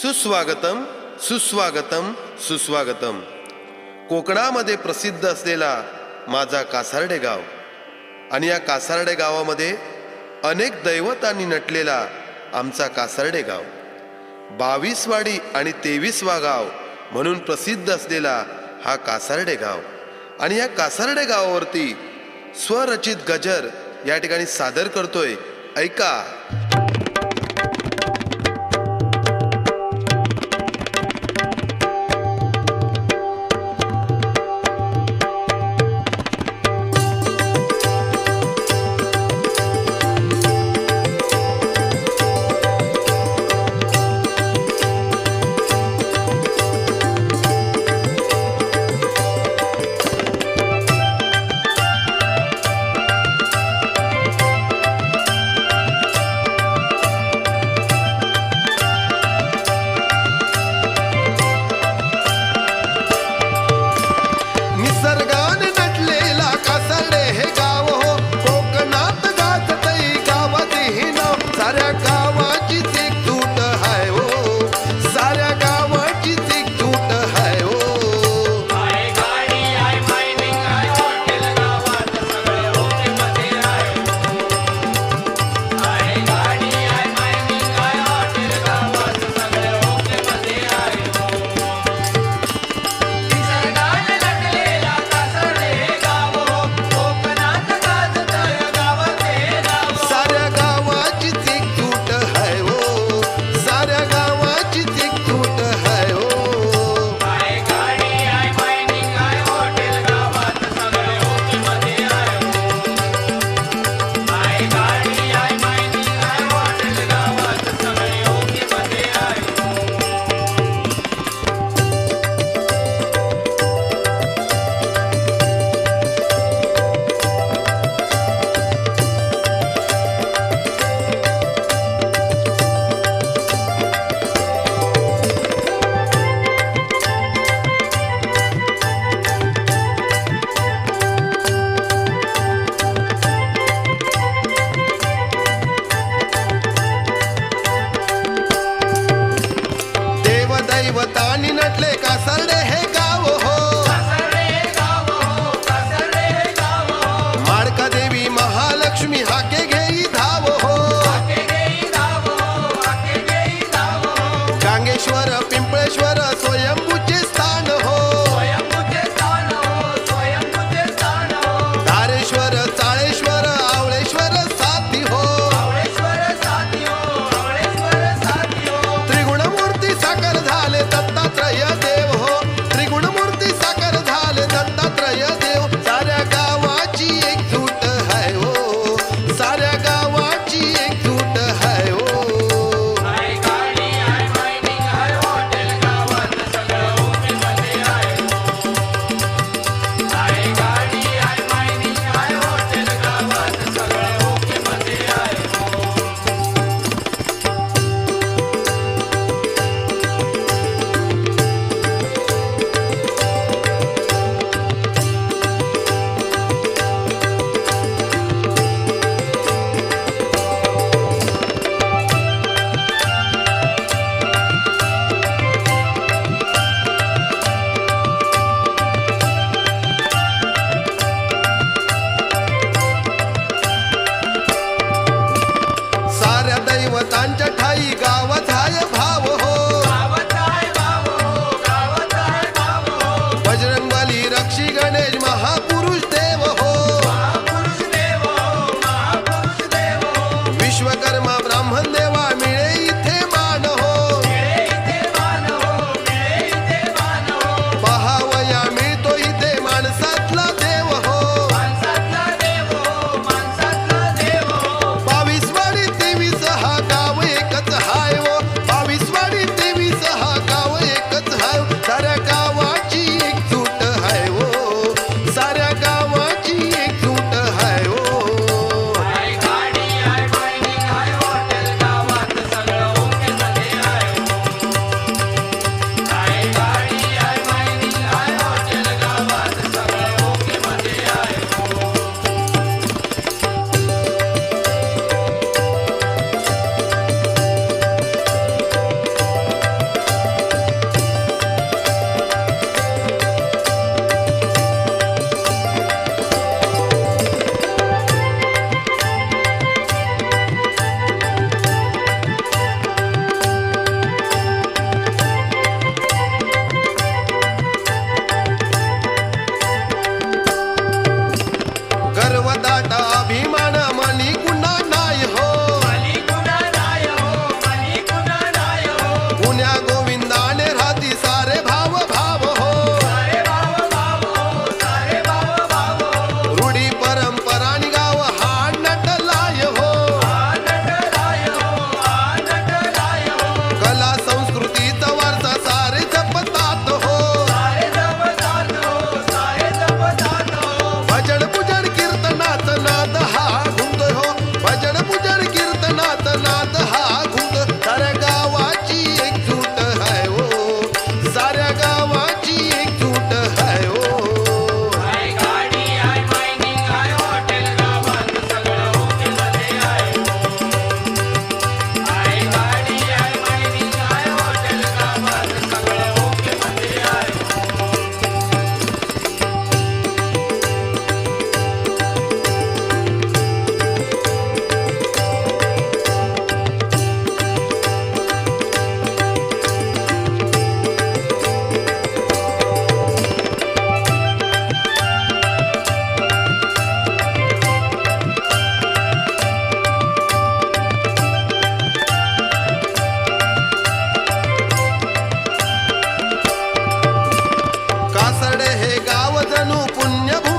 सुस्वागतम सुस्वागतम सुस्वागतम. कोकणामध्ये प्रसिद्ध असलेला माझा कासारडे गाव. आणि या कासारडे गावामध्ये अनेक दैवतांनी नटलेला आमचा कासारडे गाव. बावीसवाडी आणि तेवीसवा गाव म्हणून प्रसिद्ध असलेला हा कासारडे गाव. आणि या कासारडे गावावरती स्वरचित गजर या ठिकाणी सादर करतोय. ऐका. पिंपळेश्वर पिंपळेश्वर రక్షి గణేష్ మహాత్మ ذنوب يبوح